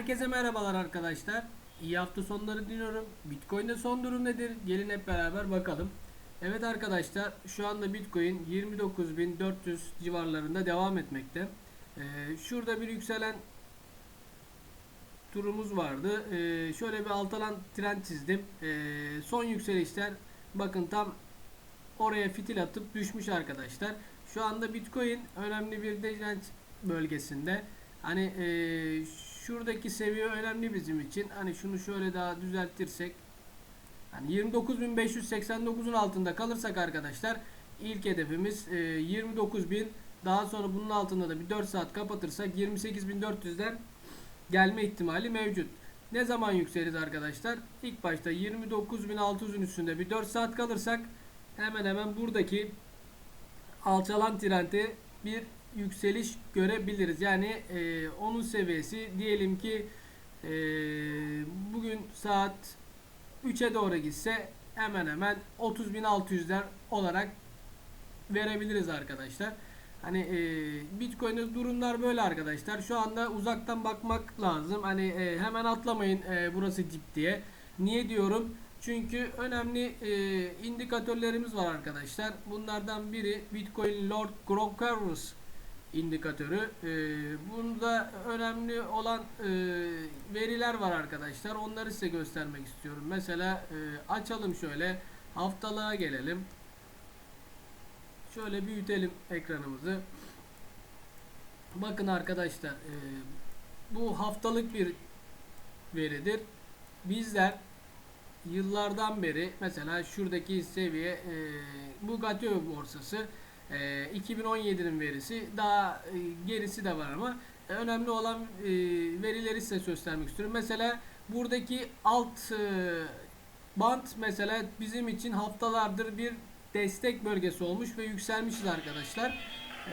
Herkese merhabalar arkadaşlar. İyi hafta sonları diliyorum. Bitcoin'de son durum nedir? Gelin hep beraber bakalım. Evet arkadaşlar şu anda Bitcoin 29.400 civarlarında devam etmekte. Ee, şurada bir yükselen turumuz vardı. Ee, şöyle bir altalan trend çizdim. Ee, son yükselişler bakın tam oraya fitil atıp düşmüş arkadaşlar. Şu anda Bitcoin önemli bir direnç bölgesinde. Hani e, şuradaki seviye önemli bizim için. Hani şunu şöyle daha düzeltirsek hani 29.589'un altında kalırsak arkadaşlar ilk hedefimiz e, 29.000 daha sonra bunun altında da bir 4 saat kapatırsak 28.400'den gelme ihtimali mevcut. Ne zaman yükseliriz arkadaşlar? İlk başta 29.600'ün üstünde bir 4 saat kalırsak hemen hemen buradaki alçalan trende bir yükseliş görebiliriz. Yani e, onun seviyesi diyelim ki e, bugün saat 3'e doğru gitse hemen hemen 30.600'ler olarak verebiliriz arkadaşlar. Hani e, Bitcoin'de durumlar böyle arkadaşlar. Şu anda uzaktan bakmak lazım. Hani e, hemen atlamayın e, burası dip diye. Niye diyorum? Çünkü önemli e, indikatörlerimiz var arkadaşlar. Bunlardan biri Bitcoin Lord Gronkers indikatörü. E, bunda önemli olan e, veriler var arkadaşlar. Onları size göstermek istiyorum. Mesela e, açalım şöyle haftalığa gelelim. Şöyle büyütelim ekranımızı. Bakın arkadaşlar e, bu haftalık bir veridir. Bizler yıllardan beri mesela şuradaki seviye e, Bugatti borsası e, 2017'nin verisi daha e, gerisi de var ama e, önemli olan e, verileri size göstermek istiyorum. Mesela buradaki alt e, band mesela bizim için haftalardır bir destek bölgesi olmuş ve yükselmişiz arkadaşlar.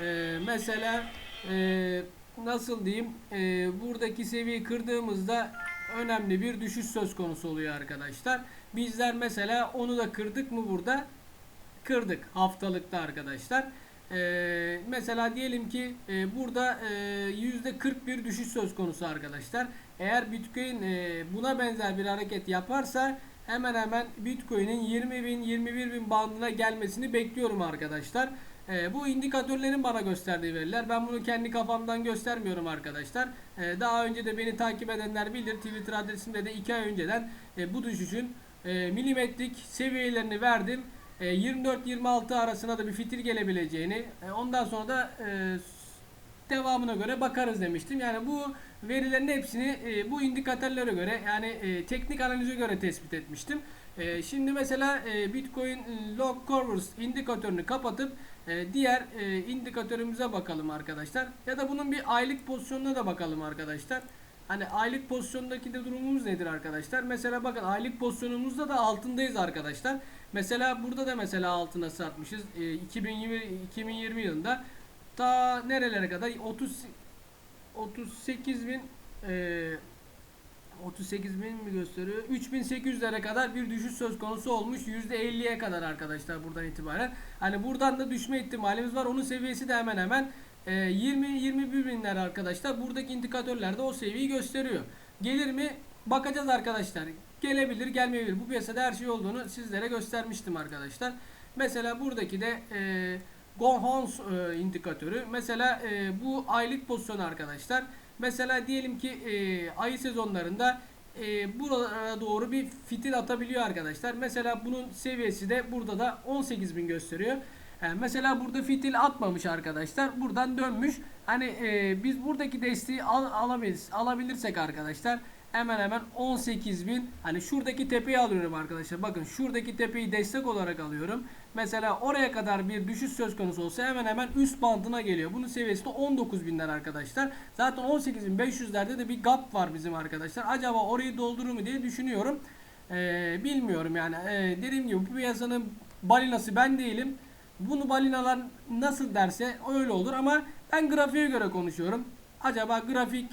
E, mesela e, nasıl diyeyim e, buradaki seviyeyi kırdığımızda önemli bir düşüş söz konusu oluyor arkadaşlar. Bizler mesela onu da kırdık mı burada? Kırdık haftalıkta arkadaşlar. Ee, mesela diyelim ki e, burada e, %40 bir düşüş söz konusu arkadaşlar. Eğer Bitcoin e, buna benzer bir hareket yaparsa hemen hemen Bitcoin'in 20 bin 21 bin bandına gelmesini bekliyorum arkadaşlar. E, bu indikatörlerin bana gösterdiği veriler. Ben bunu kendi kafamdan göstermiyorum arkadaşlar. E, daha önce de beni takip edenler bilir. Twitter adresimde de 2 ay önceden e, bu düşüşün e, milimetrik seviyelerini verdim. E, 24-26 arasına da bir fitil gelebileceğini. E, ondan sonra da e, devamına göre bakarız demiştim. Yani bu verilerin hepsini e, bu indikatörlere göre yani e, teknik analize göre tespit etmiştim. E, şimdi mesela e, Bitcoin Log Curves indikatörünü kapatıp e, diğer e, indikatörümüze bakalım arkadaşlar. Ya da bunun bir aylık pozisyonuna da bakalım arkadaşlar. Hani aylık pozisyondaki de durumumuz nedir arkadaşlar? Mesela bakın aylık pozisyonumuzda da altındayız arkadaşlar. Mesela burada da mesela altına satmışız. E, 2020 2020 yılında ta nerelere kadar 30 38 bin e, 38 bin mi gösteriyor? 3800'lere kadar bir düşüş söz konusu olmuş. %50'ye kadar arkadaşlar buradan itibaren. Hani buradan da düşme ihtimalimiz var. Onun seviyesi de hemen hemen 20-21 binler arkadaşlar. Buradaki indikatörler de o seviyeyi gösteriyor. Gelir mi? Bakacağız arkadaşlar. Gelebilir, gelmeyebilir. Bu piyasada her şey olduğunu sizlere göstermiştim arkadaşlar. Mesela buradaki de e, Gonhons e, indikatörü. Mesela e, bu aylık pozisyon arkadaşlar. Mesela diyelim ki e, ayı sezonlarında e, buralara doğru bir fitil atabiliyor arkadaşlar. Mesela bunun seviyesi de burada da 18.000 gösteriyor. Yani mesela burada fitil atmamış arkadaşlar. Buradan dönmüş. Hani e, biz buradaki desteği al, alabiliriz, alabilirsek arkadaşlar hemen hemen 18.000 hani şuradaki tepeyi alıyorum arkadaşlar. Bakın şuradaki tepeyi destek olarak alıyorum. Mesela oraya kadar bir düşüş söz konusu olsa hemen hemen üst bandına geliyor. Bunun seviyesi de 19.000'ler arkadaşlar. Zaten 18.500'lerde de bir gap var bizim arkadaşlar. Acaba orayı doldurur mu diye düşünüyorum. Ee, bilmiyorum yani. Ee, dediğim gibi bu piyasanın balinası ben değilim. Bunu balinalar nasıl derse öyle olur ama ben grafiğe göre konuşuyorum. Acaba grafik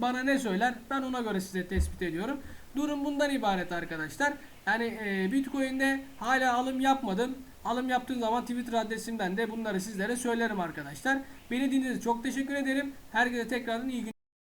bana ne söyler? Ben ona göre size tespit ediyorum. Durum bundan ibaret arkadaşlar. Yani e, Bitcoin'de hala alım yapmadım. Alım yaptığım zaman Twitter adresimden de bunları sizlere söylerim arkadaşlar. Beni dinlediğiniz için çok teşekkür ederim. Herkese tekrardan iyi günler.